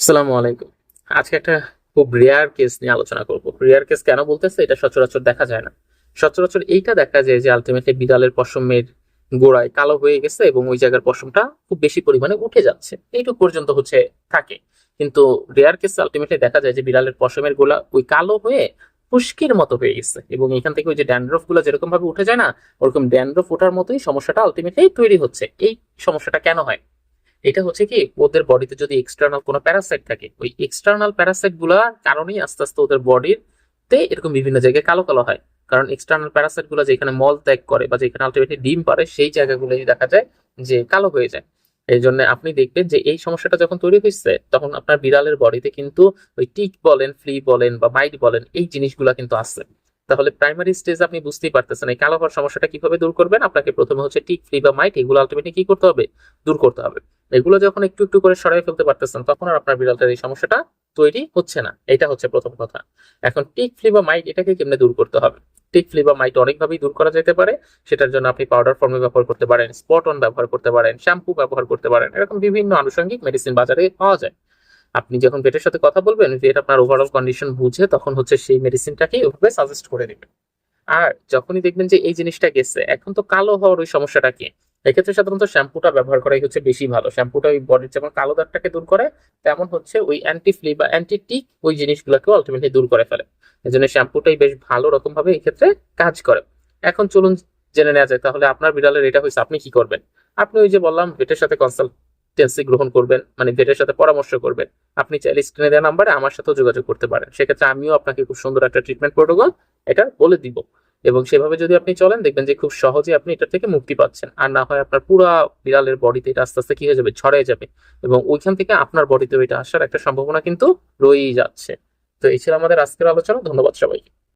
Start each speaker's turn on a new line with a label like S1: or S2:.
S1: আসসালামু আলাইকুম। আজকে একটা খুব রেয়ার কেস নিয়ে আলোচনা করব। রেয়ার কেস কেন বলতেছে? এটা সচরাচর দেখা যায় না। সচরাচর এইটা দেখা যায় যে আলটিমেটলি বিড়ালের পশমের গোড়ায় কালো হয়ে গেছে এবং ওই জায়গার পশমটা খুব বেশি পরিমাণে উঠে যাচ্ছে। এইটুকু পর্যন্ত হচ্ছে থাকে। কিন্তু রেয়ার কেস আলটিমেটলি দেখা যায় যে, বিড়ালের পশমের গোলা ওই কালো হয়ে খুশকির মতো হয়ে গেছে এবং এখান থেকে ওই যে ড্যান্ড্রফগুলো যেরকম ভাবে উঠে যায় না, ওরকম ড্যান্ড্রফ ওঠার মতোই সমস্যাটা আলটিমেটলি তৈরি হচ্ছে। এই সমস্যাটা কেন হয়? এটা হচ্ছে কি, ওদের বডিতে যদি এক্সটার্নাল কোনো প্যারাসাইট থাকে, ওই এক্সটার্নাল প্যারাসাইটগুলার কারণেই আস্তে আস্তে ওদের বডির তে এরকম বিভিন্ন জায়গায় কালো কালো হয়। কারণ এক্সটার্নাল প্যারাসাইটগুলো যেখানে মল ত্যাগ করে বা যেখানে আলটিমেটলি ডিম পারে সেই জায়গাগুলোই দেখা যায় যে কালো হয়ে যায়। এই জন্য আপনি দেখবেন যে এই সমস্যাটা যখন তৈরি হয়েছে তখন আপনার বিড়ালের বডিতে কিন্তু ওই টিক বলেন ফ্লি বলেন বা মাইট বলেন, এই জিনিসগুলা কিন্তু আসছে। তাহলে প্রাইমারি স্টেজ আপনি বুঝতেই পারতেছেন এই কালো হওয়ার সমস্যাটা কীভাবে দূর করবেন? আপনাকে প্রথমে হচ্ছে টিক ফ্লি বা মাইট এগুলো আলটিমেটলি কি করতে হবে? দূর করতে হবে। এগুলো যখন একটু একটু করে সরাই ফেলতে পারতেছেন, তখন আর আপনার বিড়ালটার এই সমস্যাটা তৈরি হচ্ছে না। এটা হচ্ছে প্রথম কথা। এখন টিক ফ্লি বা মাইট এটাকে কেমনে দূর করতে হবে? টিক ফ্লি বা মাইট অনেকভাবেই দূর করা যেতে পারে। সেটার জন্য আপনি পাউডার ফর্মে ব্যবহার করতে পারেন, স্পট অন ব্যবহার করতে পারেন, শ্যাম্পু ব্যবহার করতে পারেন, এরকম বিভিন্ন আনুষঙ্গিক মেডিসিন বাজারে পাওয়া যায়। আপনি যখন পেটের সাথে কথা বলবেন ভেট আপনার ওভারঅল কন্ডিশন বুঝে তখন হচ্ছে সেই মেডিসিনটাকেই ওভাবে সাজেস্ট করে দিবে। আর যখনই দেখবেন যে এই জিনিসটা গেছে, এখন তো কালো হওয়ার ওই সমস্যাটা কি? এক্ষেত্রে সাধারণত শ্যাম্পুটা ব্যবহার করাই হচ্ছে বেশি ভালো। শ্যাম্পুটা ওই বডির যেমন কালো দাগটাকে দূর করে, তেমন হচ্ছে ওই অ্যান্টি ফ্লি বা অ্যান্টি টিক ওই জিনিসগুলোকেও আলটিমেটলি দূর করে ফেলে। এই জন্য শ্যাম্পুটাই বেশ ভালো রকম ভাবে এই ক্ষেত্রে কাজ করে। এখন চলুন জেনে নেওয়া যায়, তাহলে আপনার বিড়ালের এটা হয়েছে, আপনি কি করবেন? আপনি ওই যে বললাম, ভেটের সাথে কনসালটেন্সি গ্রহণ করবেন মানে ভেটের সাথে পরামর্শ করবেন। আপনি চাইলে স্ক্রিনে দেওয়া নাম্বারে আমার সাথেও যোগাযোগ করতে পারেন। সেক্ষেত্রে আমিও আপনাকে খুব সুন্দর একটা ট্রিটমেন্ট প্রোটোকল এটা বলে দিব। এবং সেভাবে যদি আপনি চলেন, দেখবেন যে খুব সহজে আপনি এটা থেকে মুক্তি পাচ্ছেন। আর না হয় আপনার পুরা বিড়ালের বডিতে এটা আস্তে আস্তে কি হয়ে যাবে? ছড়ে যাবে। এবং ওইখান থেকে আপনার বডিতে এটা আসার একটা সম্ভাবনা কিন্তু রয়েই যাচ্ছে। তো এই ছিল আমাদের আজকের আলোচনা। ধন্যবাদ সবাইকে।